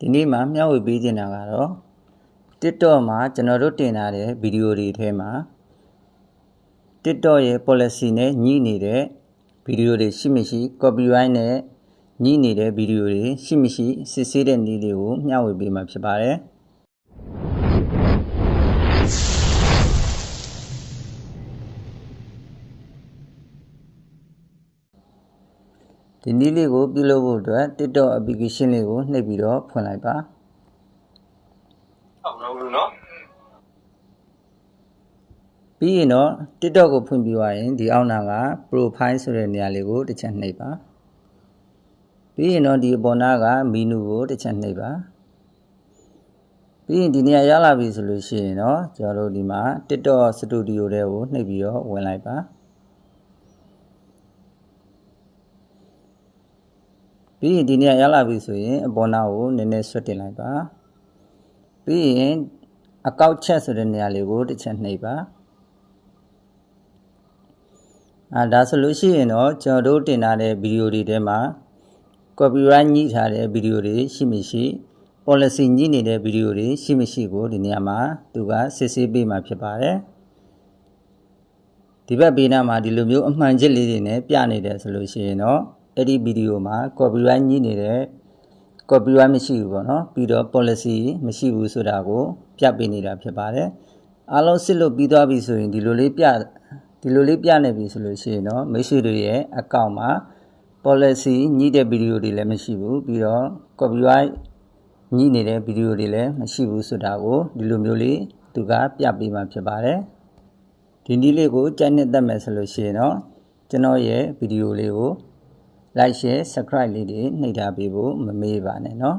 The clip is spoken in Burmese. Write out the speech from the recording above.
ဒီနေ့မှာမျှဝေပေးချင်တာကတော့ TikTok မှာကျွန်တော်တို့တင်ထားတဲ့ဗီဒီယိုတွေထဲမှာ TikTok ရဲ့ policy နဲ့ညှိနေတဲ့ဗီဒီယိုတွေရှိမရှိ copyright နဲ့ညှိနေတဲ့ဗီဒီယိုတွေရှိမရှိစစ်ဆေးတဲ့နည်းတွေကိုမျှဝေပေးမှာဖြစ်ပါတယ် ဒီနည်းလေးကိုပြုလုပ်ဖို့အတွက် TikTok application လေးကိုနှိပ်ပြီးတော့ဖွင့်လိုက်ပါဟုတ်တော့ဘူးနော်ပြီးရင်တော့ TikTok ကိုဖွင့်ပြီးသွားရင်ဒီအောက်နာက profile ဆိုတဲ့နေရာလေးကိုတစ်ချက်နှိပ်ပါပြီးရင်တော့ဒီအပေါ်နာက menu ကိုတစ်ချက်နှိပ်ပါပြီးရင်ဒီနေရာရလာပြီဆိုလို့ရှိရင်တော့ကျွန်တော်တို့ဒီမှာ TikTok Studio တဲကိုနှိပ်ပြီးတော့ဝင်လိုက်ပါ ပြီးရင်ဒီနေရာရလာပြီဆိုရင်အပေါ်နာကိုနည်းနည်းဆွတ်တင်လိုက်ပါပြီးရင်အကောက်ချက်ဆိုတဲ့နေရာလေးကိုတစ်ချက်နှိပ်ပါအာဒါဆိုလို့ရှိရင်တော့ကျွန်တော်တို့တင်ထားတဲ့ဗီဒီယိုတွေထဲမှာ copyright ညှိထားတဲ့ဗီဒီယိုတွေရှိမရှိ policy ညှိနေတဲ့ဗီဒီယိုတွေရှိမရှိကိုဒီနေရာမှာသူကစစ်ဆေးပေးမှာဖြစ်ပါတယ်ဒီဘက်ဘေးနားမှာဒီလိုမျိုးအမှန်ချစ်လေးတွေနဲ့ပြနေတယ်ဆိုလို့ရှိရင်တော့ အဲ့ဒီဗီဒီယိုမှာ copyright ညှိနေတဲ့ copyright မရှိဘူးပေါ့နော်ပြီးတော့ policy မရှိဘူးဆိုတာကိုပြပေးနေတာဖြစ်ပါတယ်အားလုံးစစ်လို့ပြီးသွားပြီဆိုရင်ဒီလိုလေးပြဒီလိုလေးပြနေပြီဆိုလို့ရှိရင်တော့မိတ်ဆွေတို့ရဲ့အကောင့်မှာ policy ညှိတဲ့ဗီဒီယိုတွေလည်းမရှိဘူးပြီးတော့ copyright ညှိနေတဲ့ဗီဒီယိုတွေလည်းမရှိဘူးဆိုတာကိုဒီလိုမျိုးလေးသူကပြပေးမှာဖြစ်ပါတယ်ဒီနည်းလေးကိုကြိုက်နှစ်သက်မယ်ဆိုလို့ရှိရင်တော့ကျွန်တော်ရဲ့ဗီဒီယိုလေးကို like share subscribe လေးတွေနှိပ်ထားပေးဖို့မမေ့ပါနဲ့เนาะ